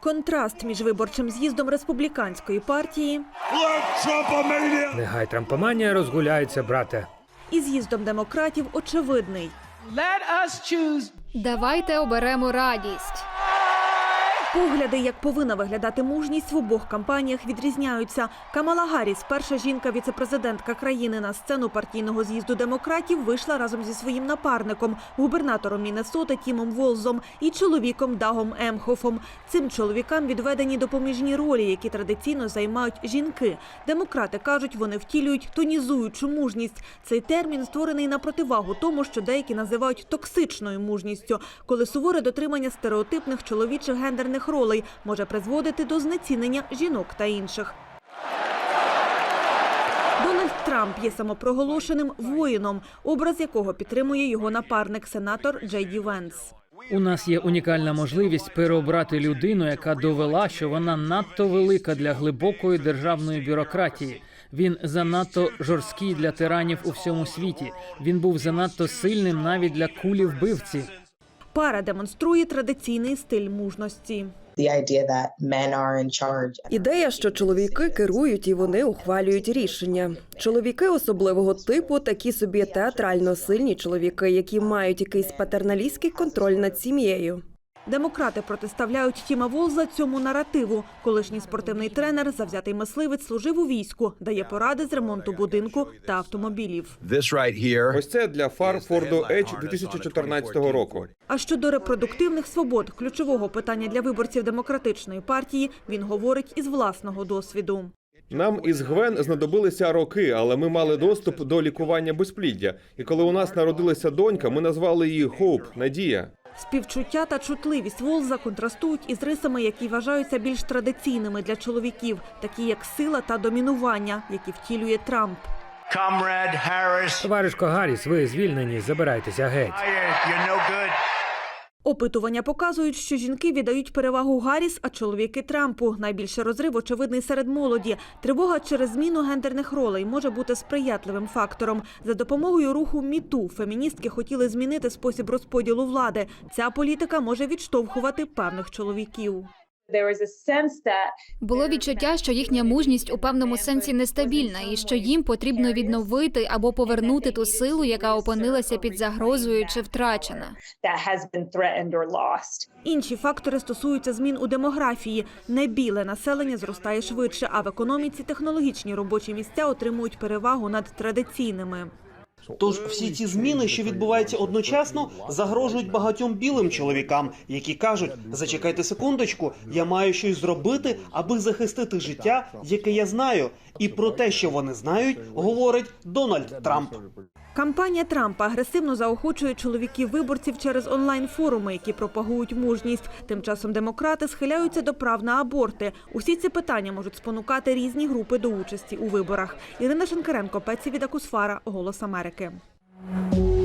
Контраст між виборчим з'їздом республіканської партії Нехай трампоманія розгуляється, брате. і з'їздом демократів очевидний. Давайте оберемо радість. Погляди, як повинна виглядати мужність в обох кампаніях, відрізняються. Камала Гарріс, перша жінка віцепрезидентка країни на сцену партійного з'їзду демократів, вийшла разом зі своїм напарником, губернатором Міннесоти Тімом Волзом і чоловіком Дагом Емхофом. Цим чоловікам відведені допоміжні ролі, які традиційно займають жінки. Демократи кажуть, вони втілюють тонізуючу мужність. Цей термін створений на противагу тому, що деякі називають токсичною мужністю, коли суворе дотримання стереотипних чоловічих гендерних ролей може призводити до знецінення жінок та інших. Дональд Трамп є самопроголошеним воїном, образ якого підтримує його напарник, сенатор Джей Ді Венс. У нас є унікальна можливість переобрати людину, яка довела, що вона надто велика для глибокої державної бюрократії. Він занадто жорсткий для тиранів у всьому світі. Він був занадто сильним навіть для кулі вбивці. Пара демонструє традиційний стиль мужності. Ідея, що чоловіки керують і вони ухвалюють рішення. Чоловіки особливого типу такі собі театрально сильні чоловіки, які мають якийсь патерналістський контроль над сім'єю. Демократи протиставляють Тіма Волза цьому наративу. Колишній спортивний тренер, завзятий мисливець, служив у війську, дає поради з ремонту будинку та автомобілів. Ось це для фар Форду Edge 2014 року. А щодо репродуктивних свобод, ключового питання для виборців демократичної партії, він говорить із власного досвіду. Нам із Гвен знадобилися роки, але ми мали доступ до лікування безпліддя. І коли у нас народилася донька, ми назвали її Хоуп Надія. Співчуття та чутливість Волза контрастують із рисами, які вважаються більш традиційними для чоловіків, такі як сила та домінування, які втілює Трамп. Товаришко Гарріс, ви звільнені, забирайтеся геть. Опитування показують, що жінки віддають перевагу Гарріс, а чоловіки Трампу. Найбільше розрив очевидний серед молоді. Тривога через зміну гендерних ролей може бути сприятливим фактором. За допомогою руху Міту феміністки хотіли змінити спосіб розподілу влади. Ця політика може відштовхувати певних чоловіків. Було відчуття, що їхня мужність у певному сенсі нестабільна, і що їм потрібно відновити або повернути ту силу, яка опинилася під загрозою чи втрачена. Інші фактори стосуються змін у демографії. Небіле населення зростає швидше, а в економіці технологічні робочі місця отримують перевагу над традиційними. Тож всі ці зміни, що відбуваються одночасно, загрожують багатьом білим чоловікам, які кажуть: зачекайте секундочку, я маю щось зробити, аби захистити життя, яке я знаю. І про те, що вони знають, говорить Дональд Трамп. Кампанія Трампа агресивно заохочує чоловіків виборців через онлайн-форуми, які пропагують мужність. Тим часом демократи схиляються до прав на аборти. Усі ці питання можуть спонукати різні групи до участі у виборах. Ірина Шенкаренко, Пеці від Акусфара, Голос Америки. Maracamo.